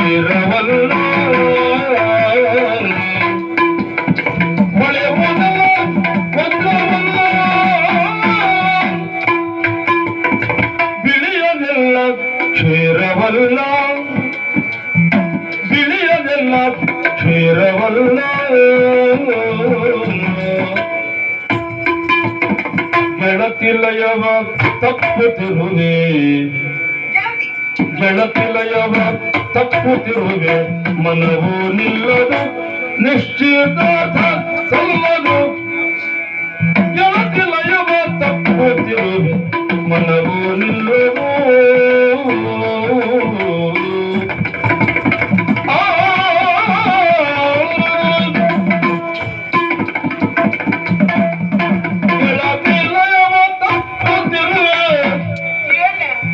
ಕ್ಷೀರವಲ್ಲ ಹೊಳೆಯುವುದಲ್ಲ ವಜ್ರವಲ್ಲ ಬಿಳಿಯದೆಲ್ಲ ಕ್ಷೀರವಲ್ಲ ಬಿಳಿಯದೆಲ್ಲ ಕ್ಷೀರವಲ್ಲ ಗೆಳತಿಲಯವ ತಪ್ಪುತ್ತಿರುವೆ ಗೆಳತಿಲಯವ ತಪ್ಪುತ್ತಿರುವೆ ಮನವು ನಿಲ್ಲದು ನಿಶ್ಚಿತಾರ್ಥ ಸಲ್ಲದು ಗೆಳತಿಲಯವ ತಪ್ಪುತ್ತಿರುವೆ ಮನವು ನಿಲ್ಲದು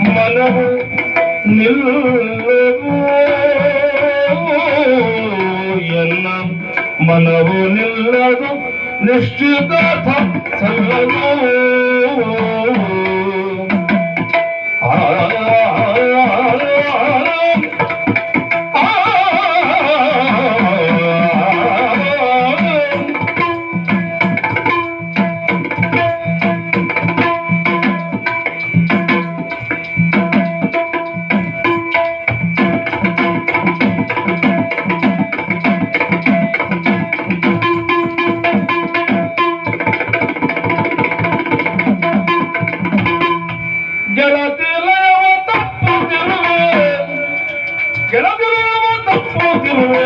ಮನವು ನಿಲ್ಲವು ಮನವು ನಿಲ್ಲದು ನಿಶ್ಚಿತ ಸಲ್ಲದು ಗೆಳತಿಲಯವ ತಪ್ಪುತ್ತಿರುವೆ ಗೆಳತಿಲಯವ ತಪ್ಪುತ್ತಿರುವೆ